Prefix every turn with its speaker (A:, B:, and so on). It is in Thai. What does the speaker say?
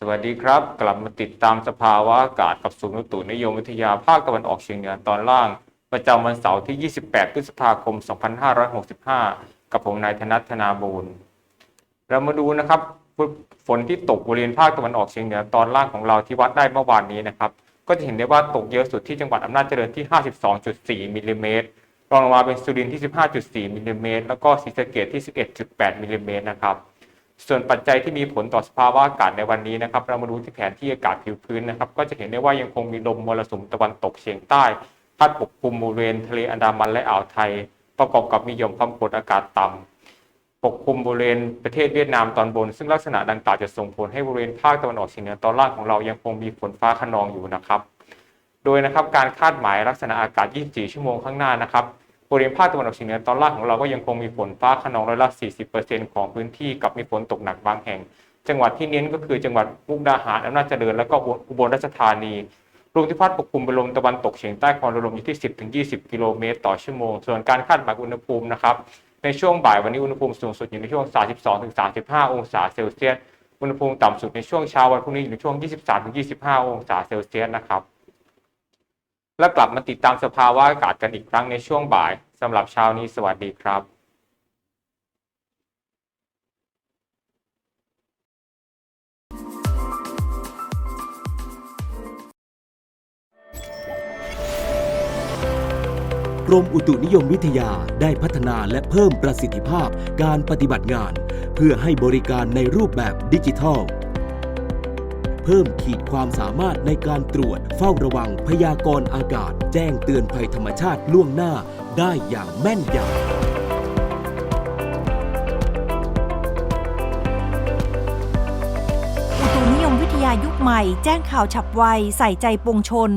A: สวัสดีครับ กลับมาติดตามสภาวะอากาศกับศูนย์อุตุนิยมวิทยาภาคตะวันออกเฉียงเหนือตอนล่าง ประจำวันเสาร์ที่ 28 พฤษภาคม 2565 กับผมนายธนัทธนาบูรณ์เรามาดูนะครับฝนที่ตกบริเวณภาคตะวันออกเฉียงเหนือตอนล่างของเราที่วัดได้เมื่อวานนี้นะครับ ก็จะเห็นได้ว่าตกเยอะสุดที่จังหวัดอำนาจเจริญที่ 52.4มิลลิเมตรรองลงมาเป็นสุรินทร์ที่ 15.4มิลลิเมตรแล้วก็ศรีสะเกษที่ 11.8มิลลิเมตรนะครับ ส่วนปัจจัยที่มีผลต่อสภาวะอากาศในวันนี้นะครับ เรามาดูที่แผนที่อากาศผิวพื้นนะครับ ก็จะเห็นได้ว่ายังคงมีลมมรสุมตะวันตกเฉียงใต้พัดปกคลุมบริเวณทะเลอันดามันและอ่าวไทย ประกอบกับมีหย่อมความกดอากาศต่ำปกคลุมบริเวณประเทศเวียดนามตอนบน ซึ่งลักษณะดังกล่าวจะส่งผลให้บริเวณภาคตะวันออกเฉียงเหนือตอนล่างของเรายังคงมีฝนฟ้าขนองอยู่นะครับ โดยนะครับการคาดหมายลักษณะอากาศ 24 ชั่วโมงข้างหน้านะครับ บริเวณภาคตะวันออกเฉียงเหนือตอนล่างของเราก็ยังคงมีฝนฟ้าขนองร้อยละ 40%ของพื้นที่กับมีฝนตกหนักบางแห่ง จังหวัดที่เน้นก็คือจังหวัดมุกดาหารอำนาจเจริญและก็อุบลราชธานีลมที่พัดปกคลุมเป็นลมตะวันตกเฉียงใต้ความเร็วลมอยู่ที่ 10-20 กิโลเมตรต่อชั่วโมง ส่วนการคาดหมายอุณหภูมินะครับในช่วงบ่ายวันนี้อุณหภูมิสูงสุดอยู่ในช่วง 32-35 องศาเซลเซียส อุณหภูมิต่ำสุดในช่วงเช้าวันพรุ่งนี้อยู่ในช่วง 23-25 องศาเซลเซียสนะครับ และกลับมาติดตามสภาวะอากาศกันอีกครั้งในช่วงบ่ายสำหรับเช้านี้สวัสดีครับ
B: กรมอุตุนิยมวิทยาได้พัฒนาและเพิ่มประสิทธิภาพการปฏิบัติงาน เพื่อให้บริการในรูปแบบดิจิทัล เพิ่มขีดความสามารถในการตรวจ เฝ้าระวังพยากรณ์อากาศ แจ้งเตือนภัยธรรมชาติล่วงหน้าได้อย่างแม่นยำ
C: อุตุนิยมวิทยายุคใหม่ แจ้งข่าวฉับไว ใส่ใจปวงชน